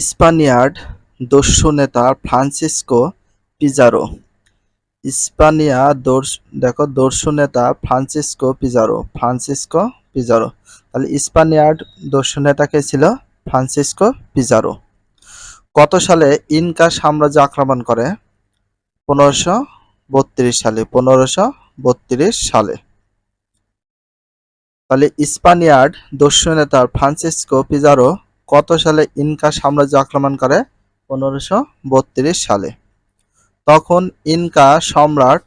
স্পানিয়ার্ড দস্যু নেতা Francisco Pizarro. স্পানিয়া দর্শ- দেখো দর্শু নেতা ফ্রান্সিসকো পিজারো ফ্রান্সিসকো পিজারো। তাহলে স্পানিয়ার্ড দর্শু নেতা কে ছিল? Francisco Pizarro. কত সালে ইনকা সাম্রাজ্য আক্রমণ করে? পনেরোশো বত্রিশ সালে, পনেরোশো বত্রিশ সালে। তাহলে স্পানিয়ার্ড দস্যু নেতা ফ্রান্সিসকো পিজারো কত সালে ইনকা সাম্রাজ্য আক্রমণ করে? পনেরোশো সালে। তখন ইনকা সম্রাট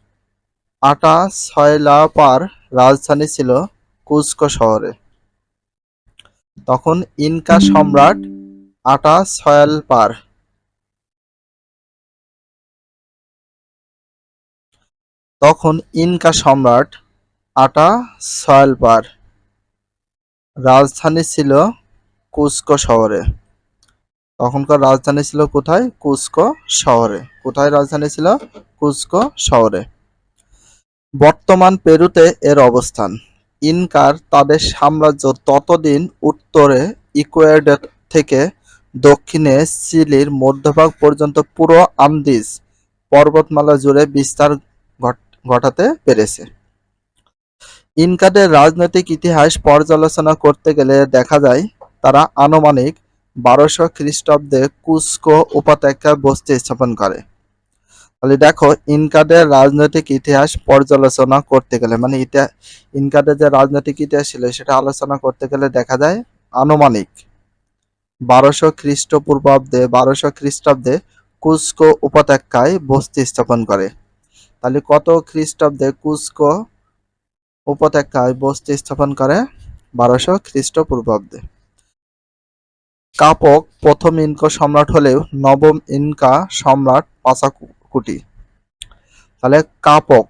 আটা ছয়লাপার রাজধানী ছিল কুস্কো শহরে। তখন ইনকা সম্রাট আটা ছয়ালপার তখন ইনকা সম্রাট আটা ছয়ালপার রাজধানী ছিল কুস্কো শহরে। তখনকার রাজধানী ছিল কোথায়? কুস্কো শহরে। কোথায় রাজধানী ছিল? কুস্কো শহরে। বর্তমান পেরুতে এর অবস্থান। ইনকার তাদের সাম্রাজ্য ততদিন উত্তরে ইকুয়েডর থেকে দক্ষিণে চিলির মধ্যভাগ পর্যন্ত পুরো আন্দিজ পর্বতমালা জুড়ে বিস্তার ঘট- ঘটাতে পেরেছে। ইনকাদের রাজনৈতিক ইতিহাস পর্যালোচনা করতে গেলে দেখা যায় তারা আনুমানিক বারোশো খ্রিস্টাব্দে কুস্কো উপত্যকায় বস্তি স্থাপন করে। তাহলে দেখো, ইনকাদের রাজনৈতিক ইতিহাস পর্যালোচনা করতে গেলে মানে ইনকাদের যে রাজনৈতিক ইতিহাস ছিল, সেটা আলোচনা করতে গেলে দেখা যায় আনুমানিক বারোশো খ্রিস্টপূর্বাব্দে, বারোশো খ্রিস্টাব্দে কুস্কো উপত্যকায় বস্তি স্থাপন করে। তাহলে কত খ্রিস্টাব্দে কুস্কো উপত্যকায় বস্তি স্থাপন করে? বারোশো খ্রিস্টপূর্বাব্দে। কাপক প্রথম ইনকা সম্রাট হলেও নবম ইনকা সম্রাট পাসাকুটি তাহলে কাপক,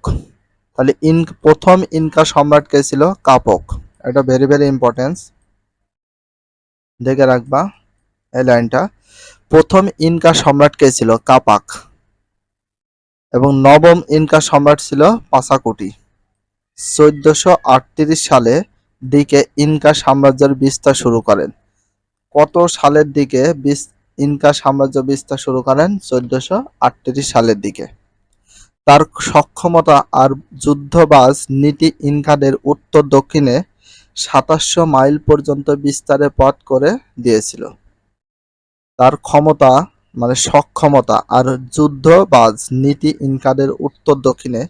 তাহলে ইন প্রথম ইনকা সম্রাট কে ছিল কাপক। এটা ভেরি ভেরি ইম্পর্টেন্স দেখে রাখবা এই লাইনটা। প্রথম ইনকা সম্রাট কে ছিল কাপাক এবং নবম ইনকা সম্রাট ছিল পাসাকুটি চোদ্দশো সালে দিকে ইনকা সাম্রাজ্যের বিস্তার শুরু করেন। কত সালের দিকে বিস ইনকা সাম্রাজ্য বিস্তার শুরু করেন? চোদ্দশো সালের দিকে। তার সক্ষমতা আর যুদ্ধবাজ নীতি ইনকাদের উত্তর দক্ষিণে সাতাশশো মাইল পর্যন্ত বিস্তারে পথ করে দিয়েছিল। তার ক্ষমতা মানে সক্ষমতা আর যুদ্ধবাজ নীতি ইনকাদের উত্তর দক্ষিণে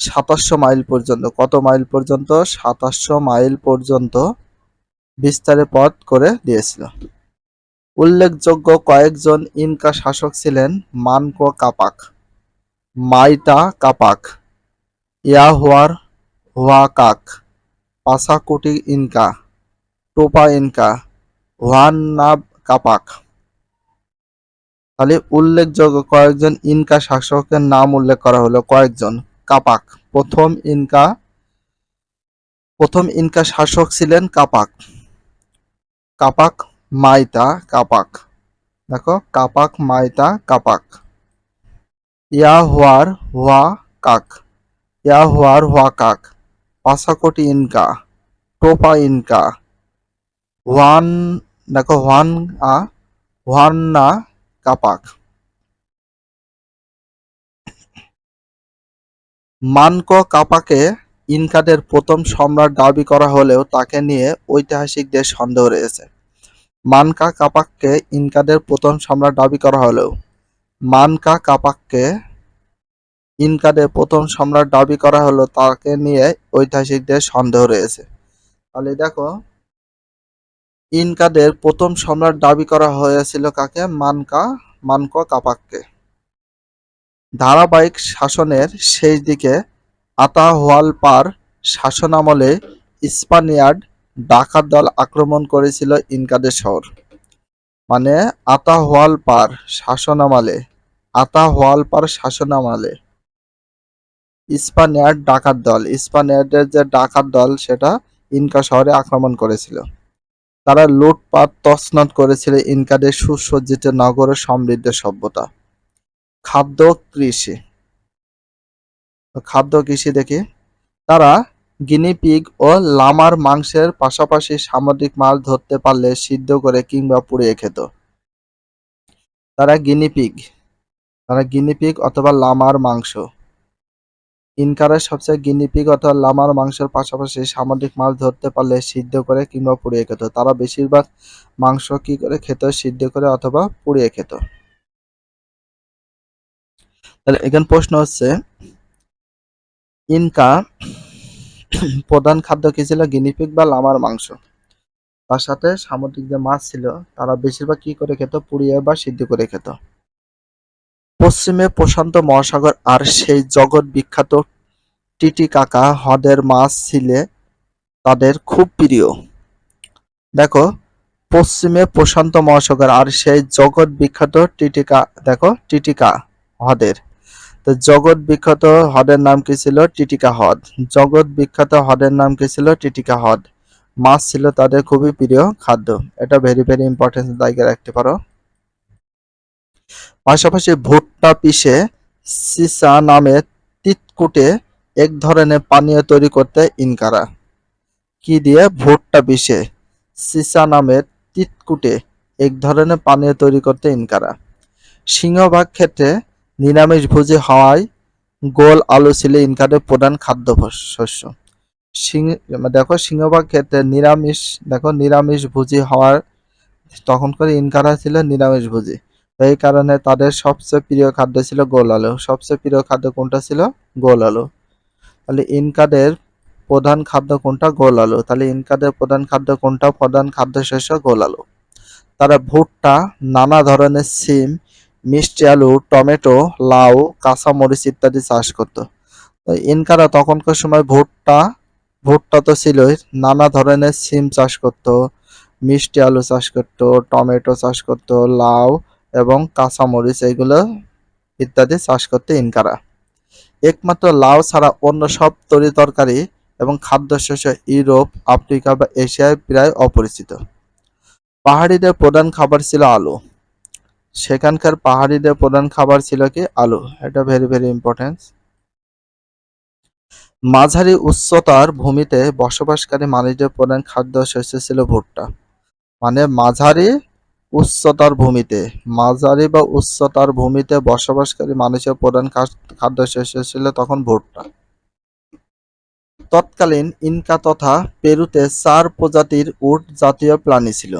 সাতাশশো মাইল পর্যন্ত, কত মাইল পর্যন্ত? সাতাশশো মাইল পর্যন্ত বিস্তারের পথ করে দিয়েছিল। উল্লেখযোগ্য কয়েকজন ইনকা শাসক ছিলেন মানকো কাপাক, মাইটা কাপাক, ইয়াহুয়ার হুয়াকাক, পাসাকুটি ইনকা, টোপা ইনকা হুয়ান্নাব কাপাক। তাহলে উল্লেখযোগ্য কয়েকজন ইনকা শাসকের নাম উল্লেখ করা হলো কয়েকজন। কাপাক, প্রথম ইনকা প্রথম ইনকা শাসক ছিলেন কাপাক। কাপাক, মাইতা, কাপাক। দেখো, কাপাক, মাইতা, কাপাক। ইয়া ইয়াহুয়ার হুয়া কাক। ইয়াহুয়ার Huacac. Pachacuti Inca. Topa Inca. Huayna, দেখো, হুয়ান, আ হুয়ান্না কাপাক। মানকো কাপাকে ইনকাদের প্রথম সম্রাট দাবি করা হলেও তাকে নিয়ে ঐতিহাসিকদের সন্দেহ রয়েছে। মানকা কাপাককে ইনকাদের প্রথম সম্রাট দাবি করা হলেও, মানকা কাপাককে ইনকাদের প্রথম সম্রাট দাবি করা হলো তাকে নিয়ে ঐতিহাসিকদের সন্দেহ রয়েছে। তাহলে দেখো, ইনকাদের প্রথম সম্রাট দাবি করা হয়েছিল কাকে? মানকা, মানক কাপাককে। ধারাবাহিক শাসনের শেষ দিকে আতাহুয়ালপার শাসনামলে স্পানিয়ার্ড ডাকাত দল আক্রমণ করেছিল ইনকাদের শহর। মানে আতাহুয়ালপার শাসনামলে আতাহুয়ালপার শাসনামলে স্পানিয়ার্ড ডাকাত দল স্পানিয়ার্ডের যে ডাকাত দল সেটা ইনকা শহরে আক্রমণ করেছিল। তারা লুটপাট তছনছ করেছিল ইনকাদের সুসজ্জিত নগরের সমৃদ্ধ সভ্যতা। খাদ্য কৃষি খাদ্য কৃষি দেখি, তারা গিনি পিগ ও লামার মাংসের পাশাপাশি সামুদ্রিক মাছ ধরতে পারলে সিদ্ধ করে কিংবা পুড়িয়ে খেত। তারা গিনিপিগ তারা গিনিপিগ অথবা লামার মাংস। ইনকারা সবচেয়ে গিনিপিগ অথবা লামার মাংসের পাশাপাশি সামুদ্রিক মাছ ধরতে পারলে সিদ্ধ করে কিংবা পুড়িয়ে খেত। তারা বেশিরভাগ মাংস কি করে খেত? সিদ্ধ করে অথবা পুড়িয়ে খেত। তাহলে এখানে প্রশ্ন হচ্ছে ইনকা প্রধান খাদ্য কি ছিল? গিনিপিগ বা লামার মাংস। তার সাথে সামুদ্রিক যে মাছ ছিল, তারা বেশিরভাগ কি করে খেত? পুড়িয়ে বা সিদ্ধ করে খেত। পশ্চিমে প্রশান্ত মহাসাগর আর সেই জগৎ বিখ্যাত টিটিকাকা হ্রদের মাছ ছিলে তাদের খুব প্রিয়। দেখো, পশ্চিমে প্রশান্ত মহাসাগর আর সেই জগৎ বিখ্যাত টিটিকা দেখো টিটিকা হ্রদের তো জগৎ বিখ্যাত হ্রদের নাম কি ছিল? টিটিকা হ্রদ জগৎ বিখ্যাত হ্রদের নাম কি ছিল? টিটিকা হ্রদ মাছ ছিল তাদের খুবই প্রিয় খাদ্য। এটা ভেরি ভেরি ইম্পর্টেন্ট জায়গায় রাখতে পারো। পাশাপাশি ভুট্টা পিষে সিসা নামে তিতকুটে এক ধরনের পানীয় তৈরি করতে ইনকারা। কি দিয়ে? ভুট্টা পিষে সিসা নামের তিতকুটে এক ধরনের পানীয় তৈরি করতে ইনকারা। সিংহভাগ ক্ষেত্রে নিরামিষভোজী হওয়ায় গোল আলু ছিল ইনকারের প্রধান খাদ্য শস্য। সিং দেখো সিংহভাগ ক্ষেত্রে নিরামিষ, দেখো নিরামিষভোজী হওয়ার তখনকার ইনকারা ছিল নিরামিষভোজী তো এই কারণে তাদের সবচেয়ে প্রিয় খাদ্য ছিল গোল আলু। সবচেয়ে প্রিয় খাদ্য কোনটা ছিল? গোল আলু। তাহলে ইনকাদের প্রধান খাদ্য কোনটা? গোল আলু। তাহলে ইনকাদের প্রধান খাদ্য কোনটা? প্রধান খাদ্য শস্য গোল আলু। তারা ভুট্টা, নানা ধরনের সিম মিষ্টি আলু, টমেটো, লাউ কাঁচা মরিচ ইত্যাদি চাষ করত। ইনকারা তখনকার সময় ভুট্টা ভুট্টা তো ছিলই, নানা ধরনের সিম চাষ করত, মিষ্টি আলু চাষ করত, টমেটো চাষ করত, লাউ এবং কাঁচামরিচ এগুলো ইত্যাদি চাষ করতে ইনকারা। একমাত্র লাউ ছাড়া অন্য সব তরি তরকারি এবং খাদ্যশস্য ইউরোপ, আফ্রিকা বা এশিয়ায় প্রায় অপরিচিত। পাহাড়িদের প্রধান খাবার ছিল আলু। সেখানকার পাহাড়িদের প্রধান খাবার ছিল কি? আলু। এটা ভেরি ভেরি ইম্পর্টেন্ট মাঝারি উচ্চতার ভূমিতে বসবাসকারী মানুষদের প্রধান খাদ্য শস্য ছিল ভুট্টা। মানে মাঝারি উচ্চতার ভূমিতে, মাঝারি বা উচ্চতার ভূমিতে বসবাসকারী মানুষের প্রধান খাদ্য শস্য ছিল তখন ভুট্টা। তৎকালীন ইনকা তথা পেরুতে চার প্রজাতির উট জাতীয় প্রাণী ছিল।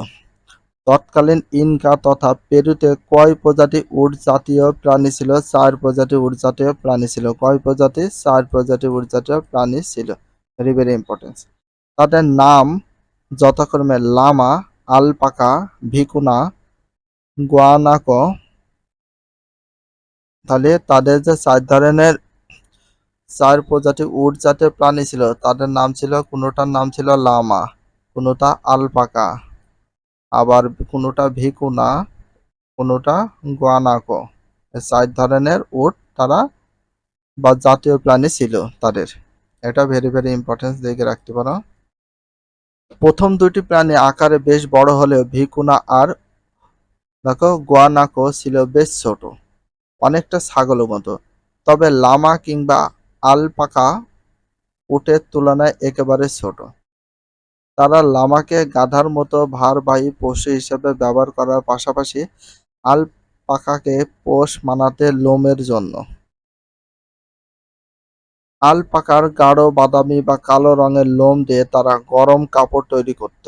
তৎকালীন ইনকা তথা পেরুতে কয় প্রজাতি উট জাতীয় প্রাণী ছিল? চার প্রজাতি উট জাতীয় প্রাণী ছিল। কয় প্রজাতি? চার প্রজাতি উট জাতীয় প্রাণী ছিল। ভেরি ভেরি ইম্পর্টেন্ট তাদের নাম যথাক্রমে লামা, আলপাকা, ভিকুনা, গুয়ানাক। তাহলে তাদের যে চার ধরনের চার প্রজাতি উট জাতীয় প্রাণী ছিল, তাদের নাম ছিল, কোনোটার নাম ছিল লামা, কোনোটা আলপাকা। আবার কোনোটা ভিকুনা কোনোটা গোয়ানাকো। চার ধরনের উট তারা বা জাতীয় প্রাণী ছিল তাদের। এটা ভেরি ভেরি ইম্পর্টেন্স দেখে রাখতে পারো। প্রথম দুটি প্রাণী আকারে বেশ বড় হলেও ভিকুনা আর দেখো গোয়ানাকো ছিল বেশ ছোট, অনেকটা ছাগলের মতো। তবে লামা কিংবা আলপাকা উটের তুলনায় একেবারে ছোট। তারা লামাকে গাধার মতো ভারবাহী পশু হিসেবে ব্যবহার করার পাশাপাশি আলপাকাকে পোষ মানাতে লোমের জন্য। আলপাকার গাঢ় বাদামি বা কালো রঙের লোম দিয়ে তারা গরম কাপড় তৈরি করত।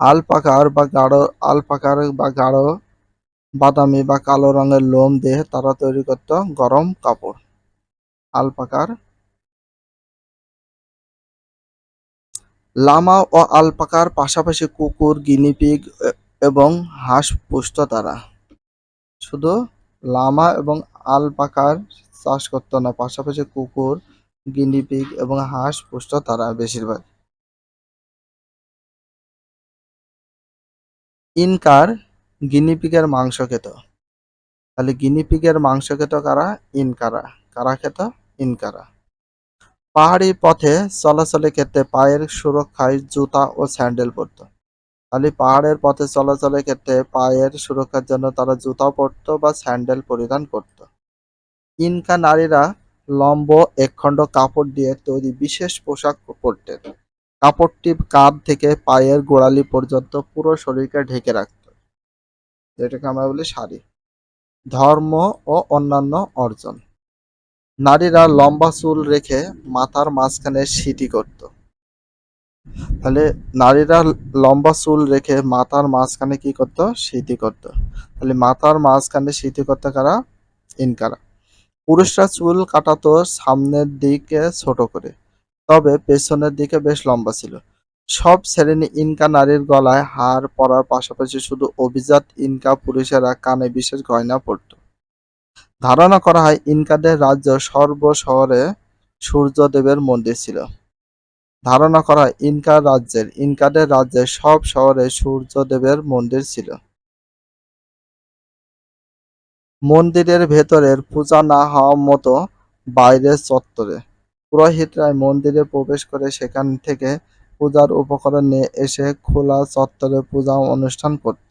আলপাকার বা গাঢ়, আলপাকার বা গাঢ় বাদামি বা কালো রঙের লোম দিয়ে তারা তৈরি করত গরম কাপড়। আলপাকার লামা ও আলপাকার পাশাপাশি কুকুর গিনিপিগ এবং হাঁস পুষত তারা। শুধু লামা এবং আলপাকার চাষ করতো না, পাশাপাশি কুকুর গিনিপিগ এবং হাঁস পুষত তারা বেশিরভাগ। ইনকার গিনিপিগের মাংস খেত। তাহলে গিনিপিগের মাংস খেত কারা? ইনকারা। কারা খেত? ইনকারা। পাহাড়ি পথে চলাচলের ক্ষেত্রে পায়ের সুরক্ষায় জুতা ও স্যান্ডেল পরত। তাহলে পাহাড়ের পথে চলাচলের ক্ষেত্রে পায়ের সুরক্ষার জন্য তারা জুতা পরত বা স্যান্ডেল পরিধান করত। ইনকা নারীরা লম্ব একখণ্ড কাপড় দিয়ে তৈরি বিশেষ পোশাক পরতেন। কাপড়টি কাঁধ থেকে পায়ের গোড়ালি পর্যন্ত পুরো শরীরকে ঢেকে রাখত। যেটাকে আমরা বলি শাড়ি। ধর্ম ও অন্যান্য অর্জন। নারীরা লম্বা চুল রেখে মাথার মাঝখানে সিটি করত। তাহলে নারীরা লম্বা চুল রেখে মাথার মাঝখানে কি করত? সিটি করত। তাহলে মাথার মাঝখানে সিটি করতে কারা? ইনকারা। পুরুষরা চুল কাটাতো সামনের দিকে ছোট করে, তবে পেছনের দিকে বেশ লম্বা ছিল। সব শ্রেণি ইনকা নারীর গলায় হার পরার পাশাপাশি শুধু অভিজাত ইনকা পুরুষেরা কানে বিশেষ গয়না পরত। ধারণা করা হয়, ইনকাদের রাজ্য সর্ব শহরে সূর্যদেবের মন্দির ছিল। ধারণা করা হয় ইনকা রাজ্যের, ইনকাদের রাজ্যের সব শহরে সূর্যদেবের মন্দির ছিল। মন্দিরের ভেতরের পূজা না হওয়ার মতো বাইরের চত্বরে। পুরোহিতরা মন্দিরে প্রবেশ করে সেখান থেকে পূজার উপকরণ নিয়ে এসে খোলা চত্বরে পূজা অনুষ্ঠান করত।